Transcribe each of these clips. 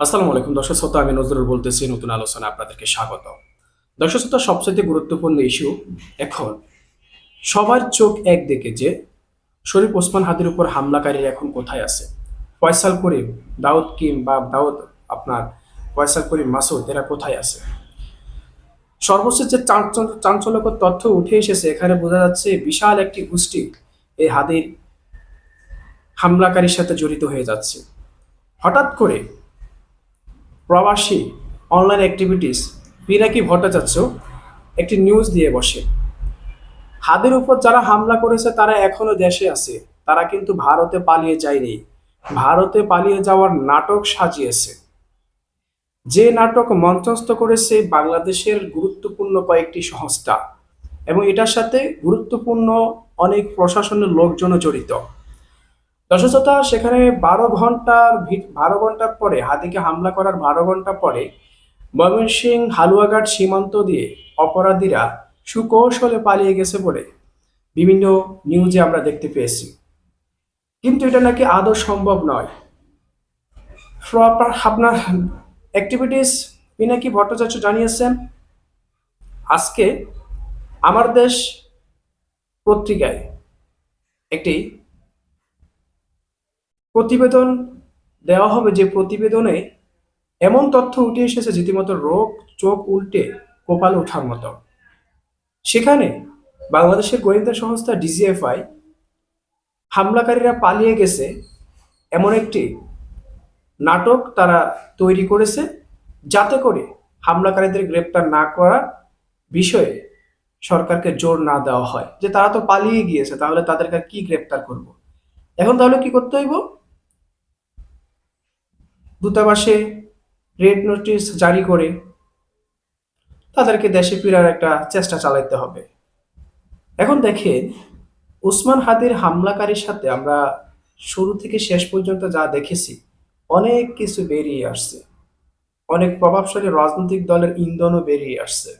আসসালামু আলাইকুম দর্শক শ্রোতা, আমি নজরুল বলতেছি, নতুন আলোচনা আপনাদেরকে স্বাগত। দর্শক শ্রোতা সবচেয়ে গুরুত্বপূর্ণ ইস্যু এখন, সবার চোখ একদিকে যে শরীফ ওসমান হাদির উপর হামলাকারীরা এখন কোথায় আছে। ফয়সাল করিম, দাউদ কিম বা দাউদ আপনার ফয়সাল করিম মাসুদ, এরা কোথায় আছে? সর্বশেষ যে চাঞ্চল্য চাঞ্চল্যকর তথ্য উঠে এসেছে, এখানে বোঝা যাচ্ছে বিশাল একটি গোষ্ঠী এই হাদির হামলাকারীর সাথে জড়িত হয়ে যাচ্ছে। হঠাৎ করে প্রবাসী অনলাইন অ্যাক্টিভিটিস পিনাকি ভট্টাচার্য? একটি নিউজ দিয়ে বসে। হাদের উপর যারা হামলা করেছে, তারা এখনও দেশে আছে। তারা কিন্তু ভারতে পালিয়ে যায়নি। ভারতে পালিয়ে যাওয়ার নাটক সাজিয়েছে। যে নাটক মঞ্চস্থ করেছে বাংলাদেশের গুরুত্বপূর্ণ কয়েকটি সংস্থা এবং এটার সাথে গুরুত্বপূর্ণ অনেক প্রশাসনের লোকজনও জড়িত। দর্শকতা সেখানে বারো ঘণ্টার বারো ঘণ্টার পরে হাতিকে হামলা করার বারো ঘণ্টা পরে ময়মনসিং হালুয়াঘাট সীমান্ত দিয়ে অপরাধীরা সুকৌশলে পালিয়ে গেছে বলে বিভিন্ন নিউজে আমরা দেখতে পেয়েছি। কিন্তু এটা নাকি আদৌ সম্ভব নয়। আপনার অ্যাক্টিভিটিস পিনাকি ভট্টাচার্য জানিয়েছেন, আজকে আমার দেশ পত্রিকায় একটি প্রতিবেদন দেওয়া হবে যে প্রতিবেদনে এমন তথ্য উঠে এসেছে রীতিমতো রোগ, চোখ উল্টে, কপাল ওঠার মতো। সেখানে বাংলাদেশের গোয়েন্দা সংস্থা ডিজিএফআই হামলাকারীরা পালিয়ে গেছে এমন একটি নাটক তারা তৈরি করেছে যাতে করে হামলাকারীদের গ্রেপ্তার না করার বিষয়ে সরকারকে জোর না দেওয়া হয়। যে তারা তো পালিয়ে গিয়েছে, তাহলে তাদেরকে কি গ্রেপ্তার করব? এখন তাহলে কি করতে হইব? দূতাবাসে রেড নোটিশ জারি করে তাদেরকে দেশে ফেরার একটা চেষ্টা চালাইতে হবে। এখন দেখেন, ওসমান হাদির হামলাকারীর সাথে আমরা শুরু থেকে শেষ পর্যন্ত যা দেখেছি, অনেক কিছু বেরিয়ে আসছে। অনেক প্রভাবশালী রাজনৈতিক দলের ইন্ধনও বেরিয়ে আসছে।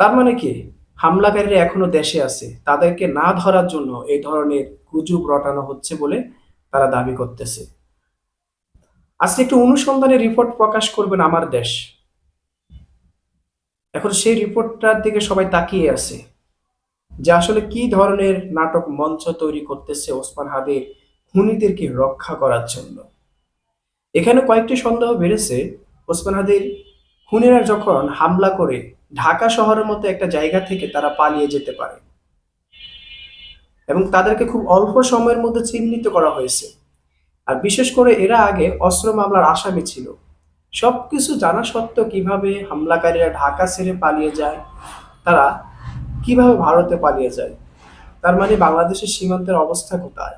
তার মানে কি? হামলাকারীরা এখনও দেশে আছে। তাদেরকে না ধরার জন্য এই ধরনের গুজব রটানো হচ্ছে বলে তারা দাবি করতেছে। আজকে একটু অনুসন্ধানের রিপোর্ট প্রকাশ করবেন আমার দেশ। এখন সেই রিপোর্টটার দিকে সবাই তাকিয়ে আছে যে আসলে কি ধরনের নাটক মঞ্চ তৈরি করতেছে ওসমান হাদির খুনিদেরকে রক্ষা করার জন্য। এখানে কয়েকটি সন্দেহ বেড়েছে ওসমান হাদির খুনিরা যখন হামলা করে ঢাকা শহরের মতো একটা জায়গা থেকে তারা পালিয়ে যেতে পারে। এবং তাদেরকে খুব অল্প সময়ের মধ্যে চিহ্নিত করা হয়েছে। আর বিশেষ করে এরা আগে অস্ত্র মামলার আসামি ছিল। সবকিছু জানা সত্ত্বেও কীভাবে হামলাকারীরা ঢাকা ছেড়ে পালিয়ে যায়, তারা কীভাবে ভারতে পালিয়ে যায়, তার মানে বাংলাদেশের সীমান্তের অবস্থা কোথায়?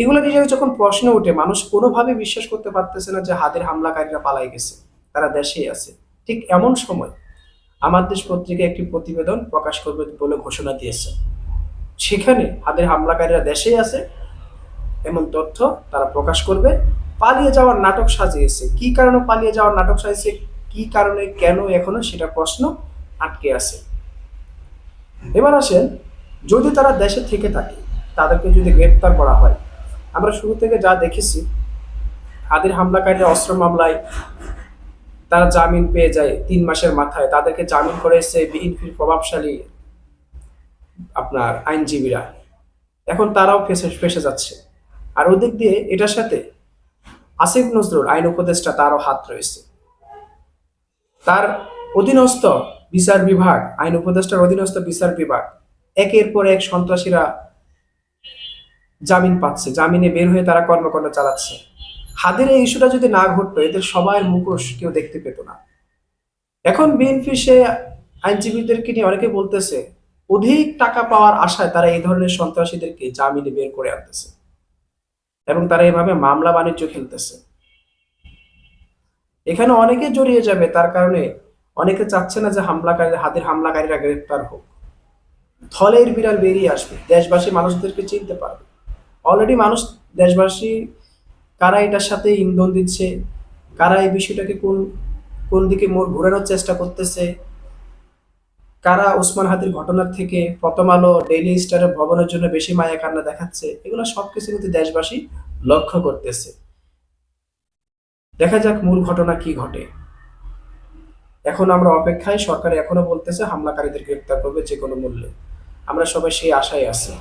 এগুলো নিয়ে যখন প্রশ্ন ওঠে, মানুষ কোনোভাবে বিশ্বাস করতে পারতেছে না যে হাতের হামলাকারীরা পালাই গেছে, তারা দেশেই আছে। ঠিক এমন সময় আমার দেশ পত্রিকা একটি প্রতিবেদন প্রকাশ করবে বলে ঘোষণা দিয়েছে। সেখানে হাতের হামলাকারীরা দেশেই আছে এমন তথ্য তারা প্রকাশ করবে। পালিয়ে যাওয়ার নাটক সাজিয়েছে। কি কারণে পালিয়ে যাওয়ার নাটক সাজিয়েছে? কি কারণে, কেন, এখনও সেটা প্রশ্ন আটকে আছে। এবার আসেন, যদি তারা দেশে থেকে থাকে, তাদেরকে যদি গ্রেপ্তার করা হয়। আমরা শুরু থেকে যা দেখেছি হাদির হামলাকারীরা অস্ত্র মামলায় তারা জামিন পেয়ে যায় তিন মাসের মাথায়। তাদেরকে জামিন করেছে বিএনপির প্রভাবশালী আপনার আইনজীবীরা। এখন তারাও ফেসে ফেসে যাচ্ছে। আর ওদিক দিয়ে এটার সাথে আসিফ নজরুল, আইন উপদেষ্টা, তারও হাত রয়েছে। তার অধীনস্থ বিচার বিভাগ, আইন উপদেষ্টার অধীনস্থ বিচার বিভাগ, একের পর এক সন্ত্রাসীরা জামিন পাচ্ছে, জামিনে বের হয়ে তারা কর্মকাণ্ড চালাচ্ছে। হাদের এই ইস্যুটা যদি না ঘটতো, এদের সবাই মুখোশ কেউ দেখতে পেত না। এখন বিএনপি, সে আইনজীবীদেরকে নিয়ে অনেকে বলতেছে, অধিক টাকা পাওয়ার আশায় তারা এই ধরনের সন্ত্রাসীদেরকে জামিনে বের করে আনতেছে। এবং তারা এভাবে মামলা বাণিজ্য খেলতেছে। এখানে অনেকে জড়িয়ে যাবে, তার কারণে অনেকে চাচ্ছে না যে হামলাকারী, হাতের হামলাকারীরা গ্রেপ্তার হোক। থলের বিড়াল বেরিয়ে আসবে, দেশবাসী মানুষদেরকে চিনতে পারবে। অলরেডি মানুষ, দেশবাসী, কারা এটার সাথে ইন্ধন দিচ্ছে, কারা এই বিষয়টাকে কোন কোন দিকে মোড় ঘোরানোর চেষ্টা করতেছে কারা ওসমান হাতির ঘটনার থেকে প্রথম আলো ডেইলি স্টারের ভবনের জন্য বেশি মায়া কান্না দেখাচ্ছে, এগুলো সবকিছু কিন্তু দেশবাসী লক্ষ্য করতেছে। দেখা যাক মূল ঘটনা কি ঘটে। এখন আমরা অপেক্ষায় সরকার এখনও বলতেছে হামলাকারীদের গ্রেপ্তার করবে যে কোনো মূল্যে। আমরা সবাই সেই আশায় আছি।